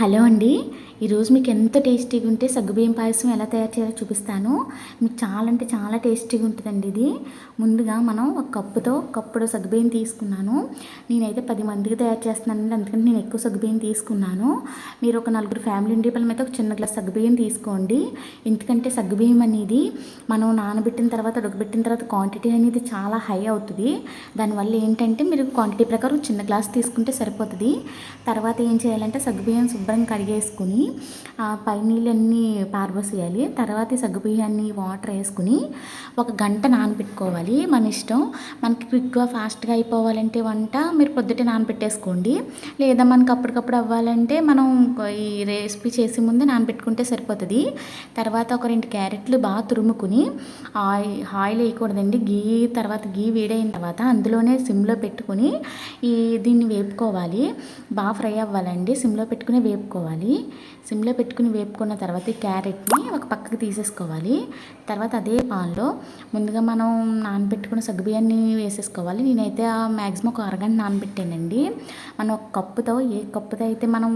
Hello అండి. ఈరోజు మీకు ఎంత టేస్టీగా ఉంటే సగ్గుబియ్యం పాయసం ఎలా తయారు చేయాలో చూపిస్తాను. మీకు చాలా అంటే చాలా టేస్టీగా ఉంటుందండి ఇది. ముందుగా మనం ఒక కప్పుతో కప్పుడు సగ్గుబియ్యం తీసుకున్నాను. నేనైతే పది మందికి తయారు చేస్తున్నాను అందుకని నేను ఎక్కువ సగ్గుబియ్యం తీసుకున్నాను. మీరు ఒక నలుగురు ఫ్యామిలీ ఉండే పళ్ళం అయితే ఒక చిన్న గ్లాస్ సగ్గుబియ్యం తీసుకోండి. ఎందుకంటే సగ్గుబియ్యం అనేది మనం నానబెట్టిన తర్వాత ఉడకబెట్టిన తర్వాత క్వాంటిటీ అనేది చాలా హై అవుతుంది. దానివల్ల ఏంటంటే మీరు క్వాంటిటీ ప్రకారం చిన్న గ్లాస్ తీసుకుంటే సరిపోతుంది. తర్వాత ఏం చేయాలంటే సగ్గుబియ్యం శుభ్రంగా కడిగేసుకుని పై నీళ్ళన్నీ పారబోసేయాలి. తర్వాత సగ్గు సగ్గుబియ్యాన్ని వాటర్ వేసుకుని ఒక గంట నానబెట్టుకోవాలి మన ఇష్టం. మనకి క్విక్గా ఫాస్ట్గా అయిపోవాలంటే వంట మీరు పొద్దుటే నానబెట్టేసుకోండి. లేదా మనకు అప్పటికప్పుడు అవ్వాలంటే మనం ఈ రెసిపీ చేసే ముందే నానబెట్టుకుంటే సరిపోతుంది. తర్వాత ఒక రెండు క్యారెట్లు బాగా తురుముకుని ఆయిల్ ఆయిల్ వేయకూడదండి. గీ తర్వాత గీ వేడైన తర్వాత అందులోనే సిమ్లో పెట్టుకుని ఈ దీన్ని వేపుకోవాలి. బాగా ఫ్రై అవ్వాలండి. సిమ్లో పెట్టుకుని వేపుకోవాలి. సిమ్లో పెట్టుకుని వేపుకున్న తర్వాత క్యారెట్ని ఒక పక్కకి తీసేసుకోవాలి. తర్వాత అదే పాన్లో ముందుగా మనం నానబెట్టుకున్న సగ్గుబియ్యాన్ని వేసేసుకోవాలి. నేనైతే మ్యాక్సిమం ఒక అరగంట నానబెట్టానండి. మనం ఒక కప్పుతో ఏ కప్పుతో అయితే మనం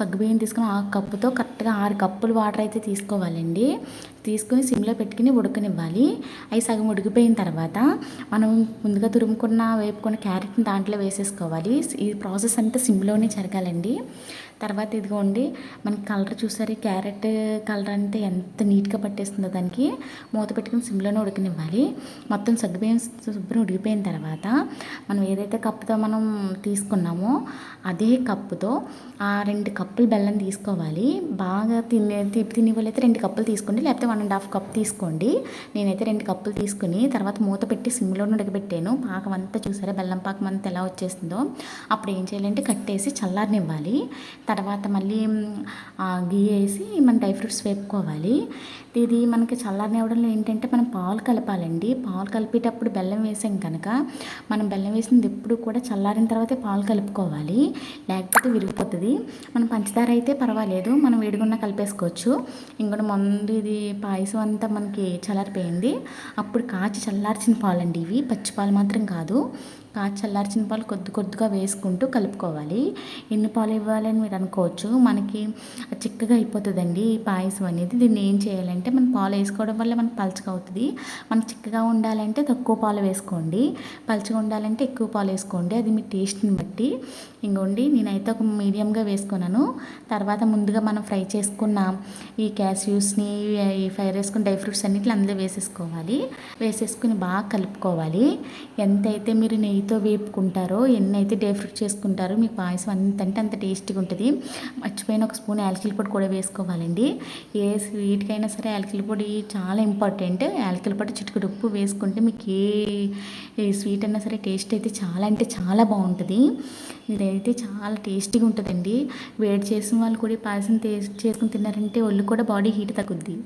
సగ్గుబియ్యం తీసుకుని ఆ కప్పుతో కరెక్ట్గా ఆరు కప్పులు వాటర్ అయితే తీసుకోవాలండి. తీసుకొని సిమ్లో పెట్టుకుని ఉడకనివ్వాలి. అవి సగం ఉడికిపోయిన తర్వాత మనం ముందుగా తురుముకున్న వేపుకున్న క్యారెట్ని దాంట్లో వేసేసుకోవాలి. ఈ ప్రాసెస్ అంతా సిమ్లోనే జరగాలండి. తర్వాత ఇదిగోండి మనకి కలర్ చూసారు? క్యారెట్ కలర్ అంటే ఎంత నీట్గా పట్టేస్తుందో దానికి. మూత పెట్టుకుని సిమ్లోనే ఉడకనివ్వాలి. మొత్తం సగ్గుబియ్యం శుభ్రం ఉడికిపోయిన తర్వాత మనం ఏదైతే కప్పుతో మనం తీసుకున్నామో అదే కప్పుతో ఆ రెండు కప్పులు బెల్లం తీసుకోవాలి. బాగా తినే తిప్పి తినేవాళ్ళైతే రెండు కప్పులు తీసుకోండి. లేకపోతే వన్ అండ్ హాఫ్ కప్ తీసుకోండి. నేనైతే రెండు కప్పులు తీసుకుని తర్వాత మూత పెట్టి సిమ్లో ఉడకబెట్టాను. పాకం అంతా చూసారా? బెల్లం పాకం అంతా ఎలా వచ్చేస్తుందో. అప్పుడు ఏం చేయాలంటే కట్టేసి చల్లారనివ్వాలి. తర్వాత మళ్ళీ గీ వేసి మన డ్రై ఫ్రూట్స్ వేపుకోవాలి. ఇది మనకి చల్లారనివ్వడంలో ఏంటంటే మనం పాలు కలపాలండి. పాలు కలిపేటప్పుడు బెల్లం వేసాం కనుక మనం బెల్లం వేసింది ఎప్పుడు కూడా చల్లారిన తర్వాతే పాలు కలుపుకోవాలి. లేకపోతే విరిగిపోతుంది. మనం పంచదార అయితే పర్వాలేదు. మనం వేడిగున్న కలిపేసుకోవచ్చు. ఇంకోటి ముందు ఇది పాయసం అంతా మనకి చల్లారిపోయింది. అప్పుడు కాచి చల్లార్చిన పాలండి ఇవి. పచ్చి పాలు మాత్రం కాదు. కాచి చల్లార్చిన పాలు కొద్ది కొద్దిగా వేసుకుంటూ కలుపుకోవాలి. ఎన్ని పాలు ఇవ్వాలని మీరు అనుకోవచ్చు. మనకి చిక్కగా అయిపోతుందండి ఈ పాయసం అనేది. దీన్ని ఏం చేయాలంటే మనం పాలు వేసుకోవడం వల్ల మనకు పలచగా అవుతుంది. మనకు చిక్కగా ఉండాలంటే తక్కువ పాలు వేసుకోండి. పలచగా ఉండాలంటే ఎక్కువ పాలు వేసుకోండి. అది మీ టేస్ట్ని బట్టి. ఇంకోండి నేనైతే ఒక మీడియంగా వేసుకున్నాను. తర్వాత ముందుగా మనం ఫ్రై చేసుకున్న ఈ క్యాష్యూస్ని ఈ ఫ్రై చేసుకున్న డ్రై ఫ్రూట్స్ అన్నిటిని అందులో వేసేసుకోవాలి. వేసేసుకుని బాగా కలుపుకోవాలి. ఎంతైతే మీరు నెయ్యి నెయ్యితో వేపుకుంటారో ఎన్ని అయితే డే ఫ్రూట్ చేసుకుంటారో మీకు పాయసం అంత అంటే అంత టేస్టీగా ఉంటుంది. మర్చిపోయిన ఒక స్పూన్ యాలకిల పొడి కూడా వేసుకోవాలండి. ఏ స్వీట్కైనా సరే యాలకిల పొడి చాలా ఇంపార్టెంట్. యాలకిల పొడి చిటికడు ఉప్పు వేసుకుంటే మీకు ఏ స్వీట్ అయినా సరే టేస్ట్ అయితే చాలా అంటే చాలా బాగుంటుంది. ఇదైతే చాలా టేస్టీగా ఉంటుందండి. వేడి చేసిన వాళ్ళు కూడా పాయసం టేస్ట్ చేసుకుని తిన్నారంటే ఒళ్ళు కూడా బాడీ హీట్ తగ్గుద్ది.